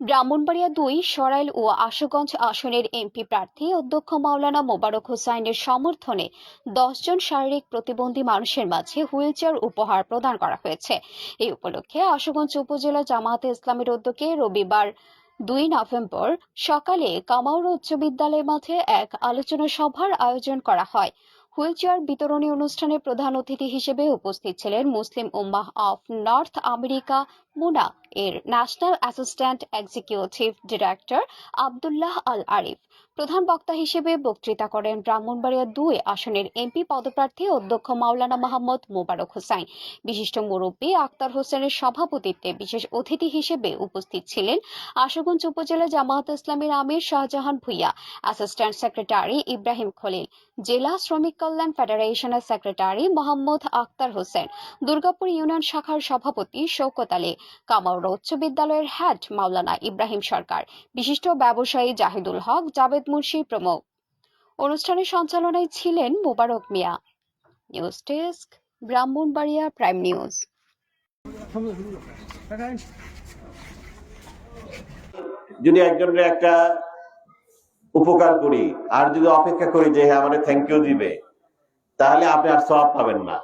ব্রাহ্মণবাড়িয়া দুই, সরাইল ও আশুগঞ্জ আসনের এমপি প্রার্থী অধ্যক্ষ মাওলানা মোবারক হোসাইনের সমর্থনে দশজন শারীরিক প্রতিবন্ধী মানুষের মাঝে হুইলচেয়ার উপহার প্রদান করা হয়েছে। এই উপলক্ষে আশুগঞ্জ উপজেলা জামায়াতে ইসলামের উদ্যোগে রবিবার দুই নভেম্বর সকালে কামাউর উচ্চ বিদ্যালয় মাঠে এক আলোচনা সভার আয়োজন করা হয়। হুইলচেয়ার বিতরণী অনুষ্ঠানে প্রধান অতিথি হিসেবে উপস্থিত ছিলেন Muslim Ummah of North America MUNA এর national assistant executive director Abdullah Al Arif. প্রধান বক্তা হিসেবে বক্তৃতা করেন ব্রাহ্মণবাড়িয়া দুই আসনের এমপি পদপ্রার্থী অধ্যক্ষ মাওলানা মোহাম্মদ মোবারক হোসাইন। বিশিষ্ট মুরব্বী আক্তার হোসেনের সভাপতিত্বে বিশেষ অতিথি হিসেবে উপস্থিত ছিলেন আশুগঞ্জ উপজেলা জামায়াত ইসলামীর আমির শাহজাহান ভুইয়া অ্যাসিস্ট্যান্ট সেক্রেটারি ইব্রাহিম খলিল, জেলা শ্রমিক কল্যাণ ফেডারেশনের সেক্রেটারি মোহাম্মদ আক্তার হোসেন, দুর্গাপুর ইউনিয়ন শাখার সভাপতি শৌকত আলী কামাউড়া উচ্চ বিদ্যালয়ের হেড মাওলানা ইব্রাহিম সরকার। বিশিষ্ট ব্যবসায়ী জাহিদুল হক জাবেদ মুন্সি প্রমুখ। অনুষ্ঠানে সঞ্চালনায় ছিলেন Mobarak Mia. News desk, Brahmanbaria prime news. যদি একজনের একটা উপকার করি, আর যদি অপেক্ষা করি যে হ্যাঁ আমাদের থ্যাংক ইউ দিবে, তাহলে আপনি আর সব পাবেন না।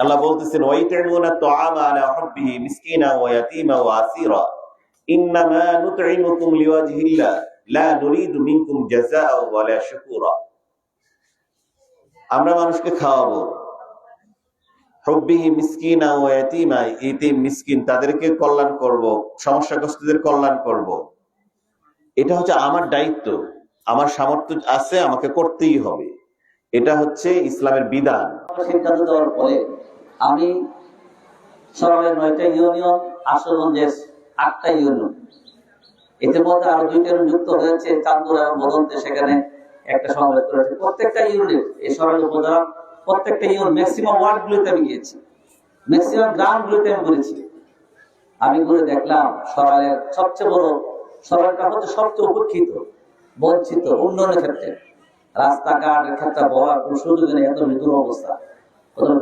আল্লাহ বলতেছেন ওয়াইতামুনা তুআমা আলা হুব্বিহি মিসকিনা ওয়া ইয়াতীমা ওয়া আসীরা। ইন্নামা নুতঈমুকুম লিওয়াজহিল্লাহ লা মিনকুম জাযাআ ওয়ালা শুকুরা. আমরা মানুষকে খাওয়াবো। মিসকিনা ইতিম মিসকিন, তাদেরকে কল্যাণ করব, সমস্যাগ্রস্তদের কল্যাণ করব। এটা হচ্ছে আমার দায়িত্ব, আমার সামর্থ্য আছে, আমাকে করতেই হবে। এটা হচ্ছে ইসলামের বিধান। সিদ্ধান্ত দেওয়ার পরে আমি সরাবের নয়টা ইউনিয়ন আশুগঞ্জের আটটা ইউনিয়ন। এতে মধ্যে আরও দুইটা ইউনিয়ন যুক্ত হয়েছে, চান্দুর এবং বদন্তে, সেখানে একটা সমাবেশ করেছে। প্রত্যেকটা ইউনিট এই সরাইল উপজেলা প্রত্যেকটা ইউনিট ম্যাক্সিমাম ওয়ার্ড গুলিতে আমি গিয়েছি। ম্যাক্সিমাম গ্রাম গুলিতে আমি ঘুরেছি। আমি ঘুরে দেখলাম সরাইলের সবচেয়ে বড় সরাইলটা হচ্ছে সবচেয়ে উপেক্ষিত, বঞ্চিত, উন্নয়নের ক্ষেত্রে। রাস্তাঘাটের ক্ষেত্রে বলার কোনো সুযোগ নেই এত মৃদুর অবস্থা। কোনো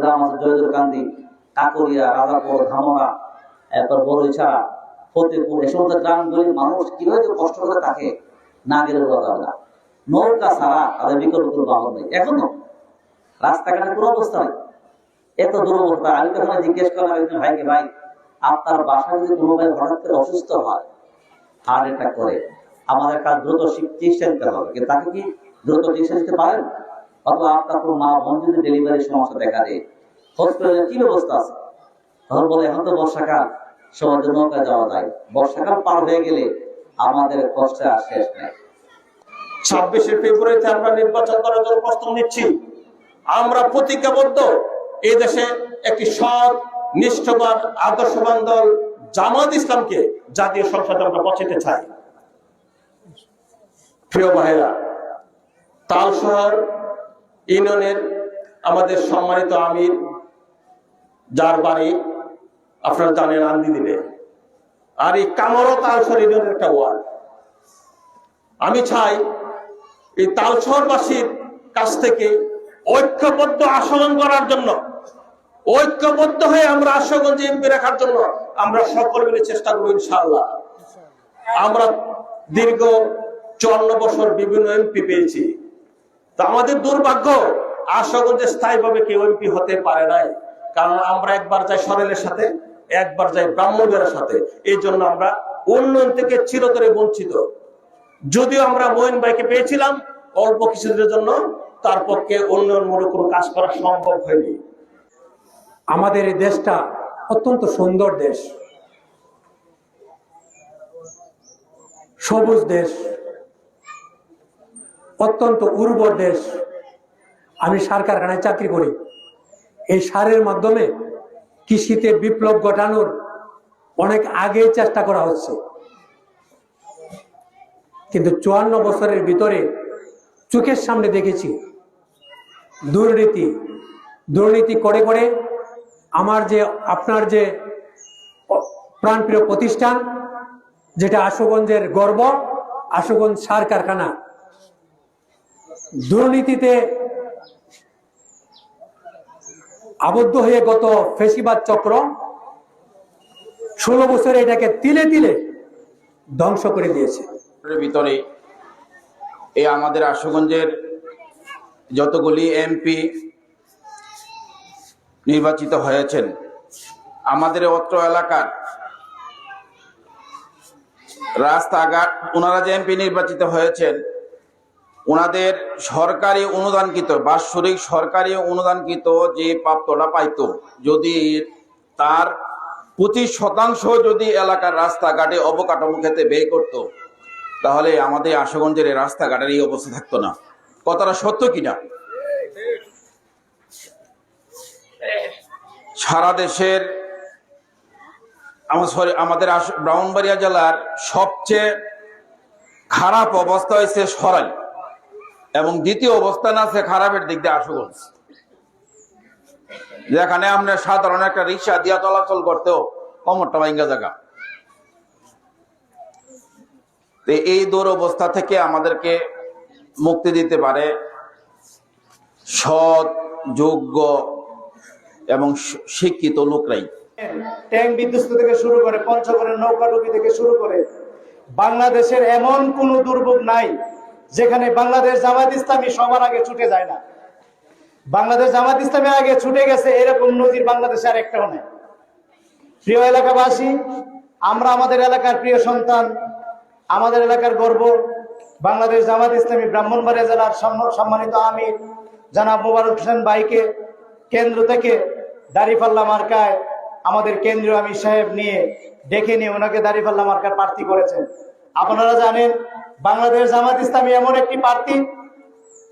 অবস্থা জিজ্ঞেস ভাইকে, ভাই, আপনার বাসায় যদি কোনো ভাই হঠাৎ করে অসুস্থ হয় হার্ট অ্যাটাক করে, আমাদের কাজ দ্রুত চিকিৎসা দিতে হবে। তাকে কি দ্রুত চিকিৎসা দিতে পারেন? অথবা আপনার কোনো মা বোন যদি সমস্যা দেখা দেয়। হসপিটালে কি ব্যবস্থা আছে? তখন বলে, এখন তো বর্ষাকাল যাওয়া যায়। বর্ষাকাল পার হয়ে গেলে আমাদের আর শেষ নেই। ছাব্বিশে ফেব্রুয়ারিতে আমরা নির্বাচন করার জন্য প্রস্তুত নিচ্ছি। আমরা প্রতিজ্ঞাবদ্ধ। এই দেশে একটি সৎ নিষ্ঠবান আদর্শবান দল জামাত ইসলামকে জাতীয় সংসদে আমরা পৌঁছাতে চাই। প্রিয় ভাইরা তালশহর ইউনিয়নের আমাদের সম্মানিত আমির, যার বাড়ি আপনারা জানেন আন্দি দিলে আর এই কামরও তালশহর ইউনিয়নের একটা ওয়ার্ড। আমি চাই এই তালশহরবাসীর কাছ থেকে ঐক্যবদ্ধ আচরণ করার জন্য, ঐক্যবদ্ধ হয়ে আমরা আশুগঞ্জ এমপি রাখার জন্য আমরা সকল মিলে চেষ্টা করব ইনশাআল্লাহ। আমরা দীর্ঘ চুয়ান্ন বছর বিভিন্ন এমপি পেয়েছি। আমাদের দুর্ভাগ্য, আশুগঞ্জে স্থায়ীভাবে কেউ এমপি হতে পারে নাই। কারণ আমরা একবার যাই সরেলের সাথে, একবার যাই ব্রাহ্মণদের সাথে। এই জন্য আমরা উন্নয়ন থেকে চিরতরে বঞ্চিত। যদিও আমরা মোহিন ভাইকে পেয়েছিলাম অল্প কিছুদিনের জন্য, তার পক্ষে উন্নয়নমূলক কোনো কাজ করা সম্ভব হয়নি। আমাদের এই দেশটা অত্যন্ত সুন্দর দেশ। সবুজ দেশ। অত্যন্ত উর্বর দেশ। আমি সার কারখানায় চাকরি করি। এই সারের মাধ্যমে কৃষিতে বিপ্লব ঘটানোর অনেক আগেই চেষ্টা করা হচ্ছে। কিন্তু চুয়ান্ন বছরের ভিতরে চোখের সামনে দেখেছি, দুর্নীতি দুর্নীতি করে করে আমার যে, আপনার যে প্রাণপ্রিয় প্রতিষ্ঠান, যেটা আশুগঞ্জের গর্ব, আশুগঞ্জ সার কারখানা দুর্নীতিতে আবদ্ধ হয়ে গত ফেসিবাদ চক্র ষোলো বছরে এটাকে তিলে তিলে ধ্বংস করে দিয়েছে। ভিতরে এই আমাদের আশুগঞ্জের যতগুলি এমপি নির্বাচিত হয়েছেন, আমাদের অত্র এলাকার রাস্তাঘাট, ওনারা যে এমপি নির্বাচিত হয়েছেন ওনাদের সরকারি অনুদানকৃত বাৎসরিক সরকারি অনুদানকৃত যে প্রাপ্তটা পাইতো যদি তার পঁচিশ শতাংশ যদি এলাকার রাস্তাঘাটে অবকাঠামো ক্ষেত্রে ব্যয় করতো তাহলে আমাদের আশুগঞ্জের এই রাস্তাঘাটের এই অবস্থা থাকতো না। কথাটা সত্য কিনা? সারা দেশের আমার sorry, আমাদের ব্রাহ্মণবাড়িয়া জেলার সবচেয়ে খারাপ অবস্থা হয়েছে সরাই। এবং দ্বিতীয় অবস্থান আছে খারাপের দিক দিয়ে আশুগঞ্জ যেখানে আমরা সাধারণ একটা রিক্সা দিয়া চলাচল করতেও কমরটা ভাঙ্গা জায়গা। এই দুরবস্থা থেকে আমাদেরকে মুক্তি দিতে পারে সৎ, যোগ্য এবং শিক্ষিত লোকরাই। ট্যাঙ্ক বিধ্বস্ত থেকে শুরু করে পঞ্চগড়ের নৌকাডুবি থেকে শুরু করে বাংলাদেশের এমন কোন দুর্ভোগ নাই যেখানে বাংলাদেশ জামাত ইসলামী সবার আগে ছুটে যায় না। বাংলাদেশ জামাত ইসলামী আগে ছুটে গেছে, এরকম নজির বাংলাদেশে আর একটাও নেই। প্রিয় এলাকাবাসী, আমরা আমাদের এলাকার প্রিয় সন্তান, আমাদের এলাকার গর্ব, বাংলাদেশ জামাত ইসলামী ব্রাহ্মণবাড়িয়া জেলার সম্ম- সম্মানিত আমির, জানাব মোবারক হোসেন ভাইকে, কেন্দ্র থেকে দাঁড়িপাল্লা মার্কায় আমাদের কেন্দ্রীয় আমির সাহেব নিয়ে ডেকে নিয়ে ওনাকে দাঁড়িপাল্লা মার্কার প্রার্থী করেছেন। আপনারা জানেন বাংলাদেশ জামাত ইসলামী এমন একটি পার্টি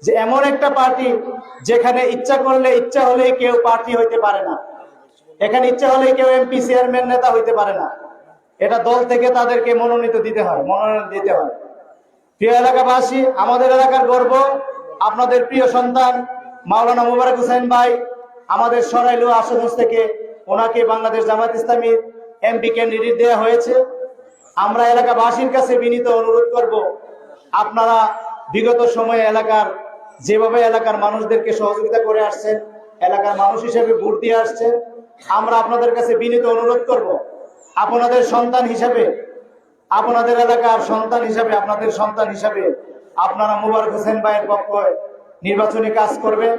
যে এমন একটা পার্টি যেখানে ইচ্ছা করলে ইচ্ছা হলে কেউ পার্টি হইতে পারে না। এখানে ইচ্ছা হলে কেউ এমপি, চেয়ারম্যান, নেতা হইতে পারে না। এটা দল থেকে তাদেরকে মনোনীত দিতে হয়, মনোনয়ন দিতে হয়। প্রিয় এলাকাবাসী, আমাদের এলাকার গর্ব, আপনাদের প্রিয় সন্তান মাওলানা মুবারক হোসেন ভাই, আমাদের সরাইলু আশুগঞ্জ থেকে ওনাকে বাংলাদেশ জামাত ইসলামীর এমপি ক্যান্ডিডেট দেওয়া হয়েছে। আমরা এলাকাবাসীর কাছে বিনীত অনুরোধ করব, আপনারা বিগত সময়ে এলাকার, যেভাবে এলাকার মানুষদেরকে সহযোগিতা করে আসছেন, এলাকার মানুষ হিসেবে ভোট দিয়ে আসছেন, আমরা আপনাদের কাছে বিনীত অনুরোধ করব, আপনাদের সন্তান হিসেবে, আপনাদের এলাকার সন্তান হিসাবে, আপনাদের সন্তান হিসাবে আপনারা মুবারক হোসেন ভাইয়ের পক্ষে নির্বাচনী কাজ করবেন।